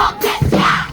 หกเจ็ดแปด